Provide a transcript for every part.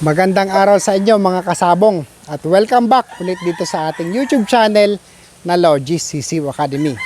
Magandang araw sa inyo mga kasabong at welcome back ulit dito sa ating YouTube channel na Logis CCU Academy.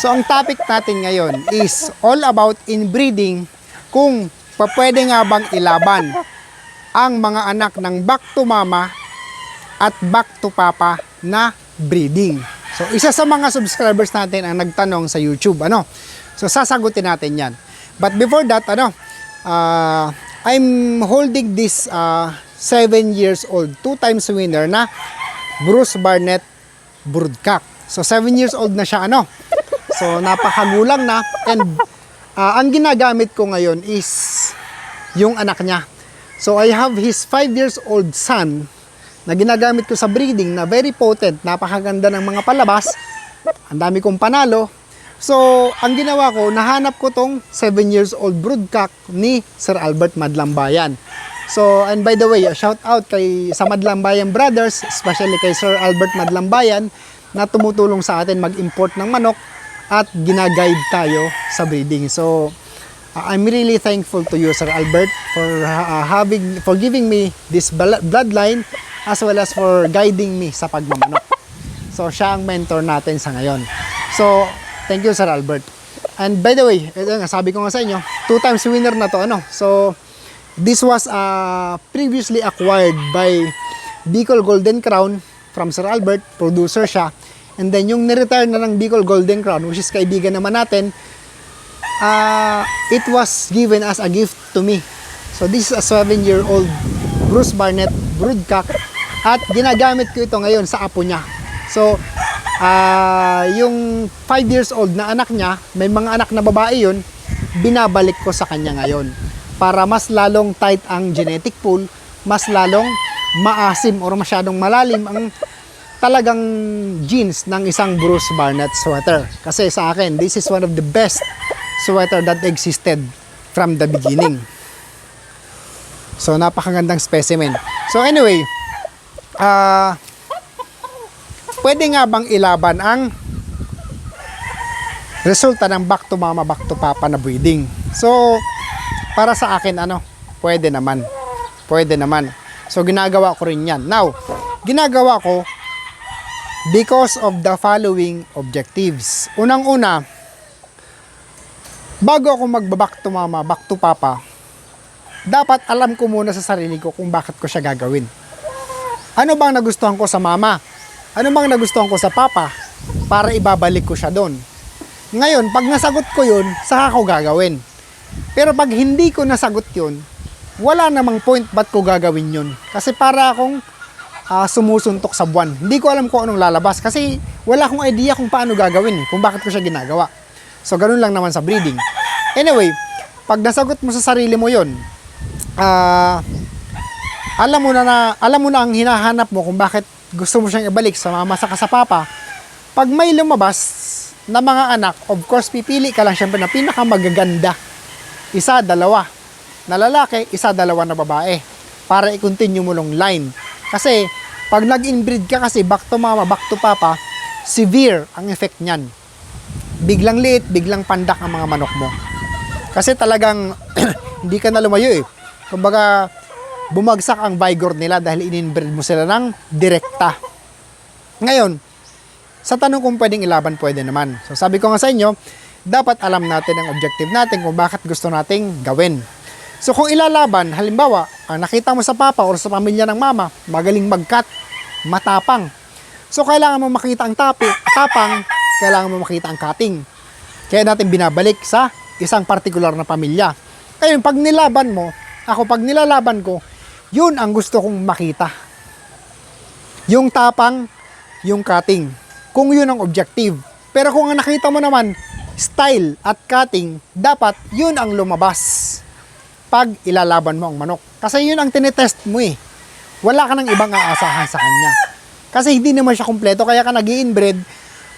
So ang topic natin ngayon is all about inbreeding kung papwede nga bang ilaban ang mga anak ng back to mama at back to papa na breeding. So isa sa mga subscribers natin ang nagtanong sa YouTube, ano? So sasagutin natin 'yan. But before that, ano, uh, I'm holding this uh, 7 years old, two times winner na Bruce Barnett Broodcock. So 7 years old na siya, ano? So napakagulang na and uh, ang ginagamit ko ngayon is yung anak niya. So I have his 5 years old son na ginagamit ko sa breeding na very potent, napakaganda ng mga palabas. Ang dami kong panalo. So, ang ginawa ko, nahanap ko tong 7 years old broodcock ni Sir Albert Madlambayan. So, and by the way, a shout out kay sa Madlambayan Brothers, especially kay Sir Albert Madlambayan na tumutulong sa atin mag-import ng manok at ginaguide tayo sa breeding. So, uh, I'm really thankful to you Sir Albert for uh, having for giving me this bloodline as well as for guiding me sa pagmamanok. So, siya ang mentor natin sa ngayon. So, thank you Sir Albert. And by the way, ito nga, sabi ko nga sa inyo, two times winner na to, ano? So, this was uh, previously acquired by Bicol Golden Crown from Sir Albert, producer siya. And then, yung niretire na ng Bicol Golden Crown, which is kaibigan naman natin, uh, it was given as a gift to me. So, this is a 7-year-old Bruce Barnett broodcock at ginagamit ko ito ngayon sa apo niya. So, ah yung 5 years old na anak niya, may mga anak na babae yun, binabalik ko sa kanya ngayon para mas lalong tight ang genetic pool, mas lalong maasim or masyadong malalim ang talagang genes ng isang Bruce Barnett sweater. Kasi sa akin, this is one of the best sweater that existed from the beginning. So, napakagandang specimen. So, anyway, ah pwede nga bang ilaban ang resulta ng back to mama, back to papa na breeding? So, para sa akin, ano, pwede naman. Pwede naman. So, ginagawa ko rin yan. Now, ginagawa ko because of the following objectives. Unang-una, bago ako magbaback to mama, back to papa, dapat alam ko muna sa sarili ko kung bakit ko siya gagawin. Ano bang nagustuhan ko sa mama? Ano bang nagustuhan ko sa papa para ibabalik ko siya doon? Ngayon, pag nasagot ko yun, saka ko gagawin. Pero pag hindi ko nasagot yun, wala namang point ba't ko gagawin yun. Kasi para akong ah, sumusuntok sa buwan. Hindi ko alam kung anong lalabas kasi wala akong idea kung paano gagawin, eh, kung bakit ko siya ginagawa. So, ganun lang naman sa breeding. Anyway, pag nasagot mo sa sarili mo yun, ah, alam mo na, na alam mo na ang hinahanap mo kung bakit gusto mo siyang ibalik sa mama sa sa papa. Pag may lumabas na mga anak, of course pipili ka lang syempre na pinakamagaganda. Isa, dalawa na lalaki, isa, dalawa na babae para i-continue mo long line. Kasi pag nag-inbreed ka kasi back to mama, back to papa, severe ang effect niyan. Biglang liit, biglang pandak ang mga manok mo. Kasi talagang hindi ka na lumayo eh. Kumbaga, bumagsak ang vigor nila dahil ininbreed mo sila ng direkta. Ngayon, sa tanong kung pwedeng ilaban, pwede naman. So sabi ko nga sa inyo, dapat alam natin ang objective natin kung bakit gusto nating gawin. So kung ilalaban, halimbawa, ang nakita mo sa papa o sa pamilya ng mama, magaling magkat, matapang. So kailangan mo makita ang tapi, tapang, kailangan mo makita ang cutting. Kaya natin binabalik sa isang partikular na pamilya. Ngayon, pag nilaban mo, ako pag nilalaban ko, yun ang gusto kong makita. Yung tapang, yung cutting. Kung yun ang objective. Pero kung ang nakita mo naman, style at cutting, dapat yun ang lumabas pag ilalaban mo ang manok. Kasi yun ang tinetest mo eh. Wala ka ng ibang aasahan sa kanya. Kasi hindi naman siya kumpleto, kaya ka nag inbreed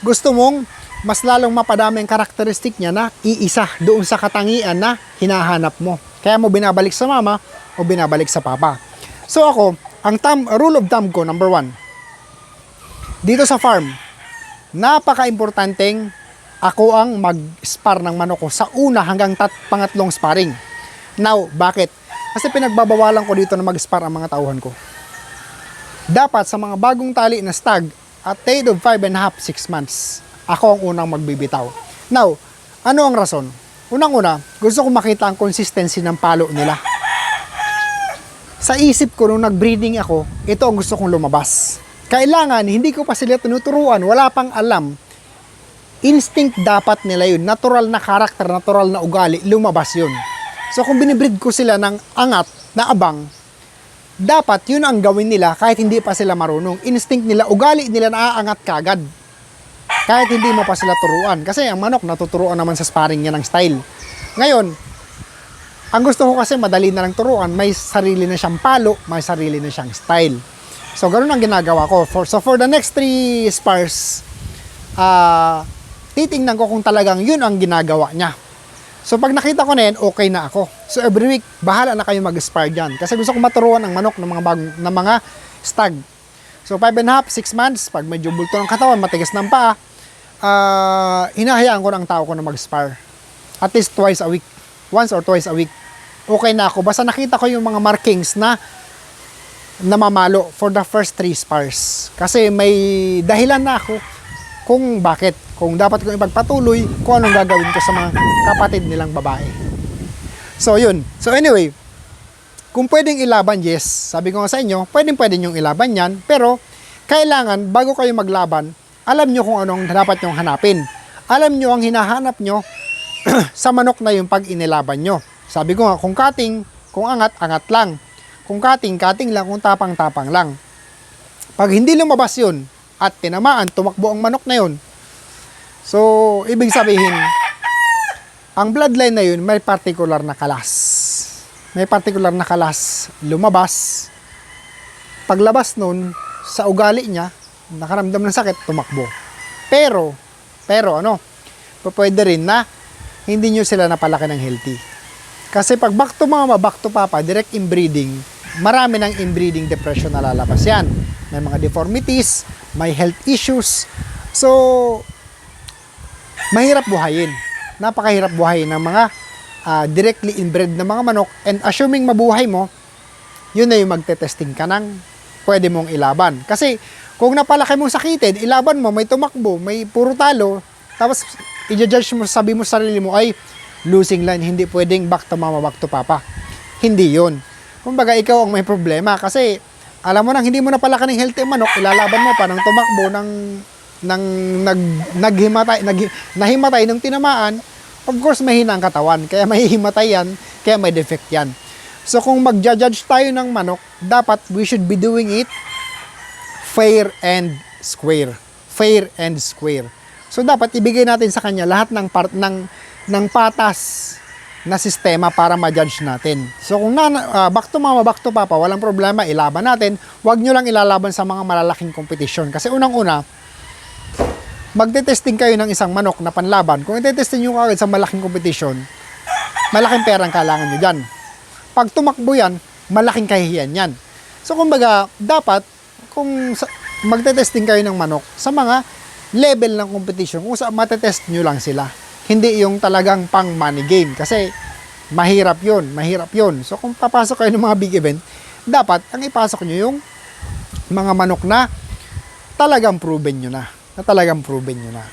gusto mong mas lalong mapadami ang karakteristik niya na iisa doon sa katangian na hinahanap mo. Kaya mo binabalik sa mama o binabalik sa papa. So ako, ang thumb, rule of thumb ko, number one, dito sa farm, napaka-importanteng ako ang mag-spar ng manok ko sa una hanggang tat pangatlong sparring. Now, bakit? Kasi pinagbabawalan ko dito na mag-spar ang mga tauhan ko. Dapat sa mga bagong tali na stag at age of 5 and a half, 6 months, ako ang unang magbibitaw. Now, ano ang rason? Unang-una, gusto ko makita ang consistency ng palo nila. Sa isip ko nung nag-breeding ako, ito ang gusto kong lumabas. Kailangan, hindi ko pa sila tinuturuan, wala pang alam. Instinct dapat nila yun. Natural na karakter, natural na ugali, lumabas yun. So kung binibreed ko sila ng angat na abang, dapat yun ang gawin nila kahit hindi pa sila marunong. Instinct nila, ugali nila naaangat kagad. Kahit hindi mo pa sila turuan. Kasi ang manok, natuturuan naman sa sparring niya ng style. Ngayon, ang gusto ko kasi madali na lang turuan, may sarili na siyang palo, may sarili na siyang style. So, ganun ang ginagawa ko. For, so, for the next three spars, ah titingnan ko kung talagang yun ang ginagawa niya. So, pag nakita ko na yan, okay na ako. So, every week, bahala na kayo mag-spar dyan. Kasi gusto ko maturuan ang manok ng mga, bag- ng mga stag. So, 5 and a half, 6 months, pag medyo bulto ng katawan, matigas ng paa, ah hinahayaan ko ng tao ko na mag-spar. At least twice a week. Once or twice a week. Okay na ako. Basta nakita ko yung mga markings na namamalo for the first three spars. Kasi may dahilan na ako kung bakit. Kung dapat kong ipagpatuloy, kung anong gagawin ko sa mga kapatid nilang babae. So, yun. So, anyway, kung pwedeng ilaban, yes. Sabi ko nga sa inyo, pwedeng pwede nyong ilaban yan. Pero, kailangan, bago kayo maglaban, alam nyo kung anong dapat nyong hanapin. Alam nyo ang hinahanap nyo sa manok na yung pag inilaban nyo. Sabi ko nga, kung cutting, kung angat, angat lang. Kung cutting, cutting lang. Kung tapang, tapang lang. Pag hindi lumabas yun, at tinamaan, tumakbo ang manok na yun, so, ibig sabihin, ang bloodline na yun, may particular na kalas. May particular na kalas lumabas. Paglabas nun, sa ugali niya, nakaramdam ng sakit, tumakbo. Pero, pero ano, pwede rin na hindi nyo sila napalaki ng healthy. Kasi pag back to mama, back to papa, direct inbreeding, marami ng inbreeding depression na lalabas yan. May mga deformities, may health issues. So, mahirap buhayin. Napakahirap buhayin ng mga ah, directly inbred na mga manok. And assuming mabuhay mo, yun na yung magte-testing ka ng pwede mong ilaban. Kasi kung napalaki mong sakitin, ilaban mo, may tumakbo, may puro talo, tapos i-judge mo, sabi mo sa sarili mo, ay, losing line, hindi pwedeng back to mama, back to papa. Hindi yun. Kumbaga, ikaw ang may problema kasi alam mo nang hindi mo napalaki ng healthy manok, ilalaban mo pa ng tumakbo ng ng nag naghimatay nag, nahimatay ng tinamaan of course mahina ang katawan kaya mahihimatay yan kaya may defect yan so kung magja-judge tayo ng manok dapat we should be doing it fair and square fair and square so dapat ibigay natin sa kanya lahat ng part ng ng patas na sistema para ma-judge natin. So kung na, ah, back to mama, back to papa, walang problema, ilaban natin. Huwag nyo lang ilalaban sa mga malalaking kompetisyon. Kasi unang-una, magte-testing kayo ng isang manok na panlaban. Kung ite-testing nyo kagad sa malaking kompetisyon, malaking perang kailangan nyo dyan. Pag tumakbo yan, malaking kahihiyan yan. So kumbaga, dapat kung magte-testing kayo ng manok sa mga level ng competition, kung sa matetest nyo lang sila. Hindi yung talagang pang money game. Kasi mahirap yun, mahirap yun. So kung papasok kayo ng mga big event, dapat ang ipasok nyo yung mga manok na talagang proven nyo na. Na talagang proven nyo na.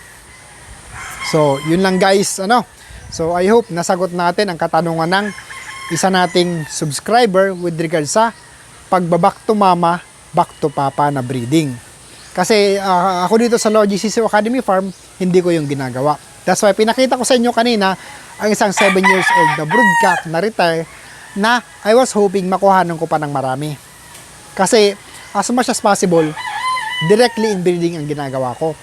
So, yun lang guys, ano. So, I hope nasagot natin ang katanungan ng isa nating subscriber with regards sa pagbabak to mama, back to papa na breeding. Kasi ah, ako dito sa Logi CCO Academy Farm, hindi ko yung ginagawa. That's why pinakita ko sa inyo kanina ang isang 7 years old na broodcock na retire na I was hoping makuhanan ko pa ng marami. Kasi as much as possible, directly inbreeding ang ginagawa ko.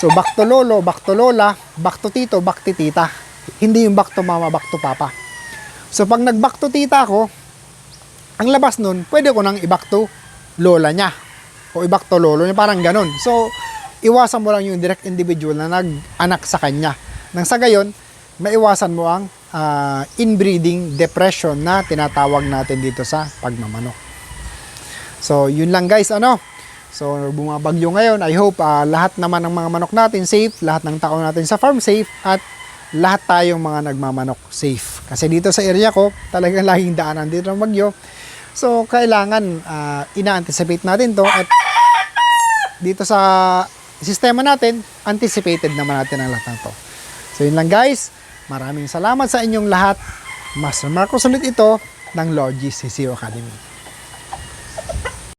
So back to lolo, back to lola, back to tito, back to tita. Hindi yung back to mama, back to papa. So pag nag-back to tita ako, ang labas nun, pwede ko nang i-back to lola niya. O i-back to lolo niya, parang ganun. So, iwasan mo lang yung direct individual na nag-anak sa kanya. Nang sa gayon, maiwasan mo ang ah, inbreeding depression na tinatawag natin dito sa pagmamanok. So, yun lang guys, ano? So, bumabagyo ngayon. I hope ah, lahat naman ng mga manok natin safe, lahat ng tao natin sa farm safe, at lahat tayong mga nagmamanok safe. Kasi dito sa area ko, talagang laging daanan dito ng bagyo. So, kailangan ah, ina-anticipate natin to at dito sa sistema natin, anticipated naman natin ang lahat ng to. So, yun lang guys. Maraming salamat sa inyong lahat. Master Marcos ulit ito ng Logis CCO Academy.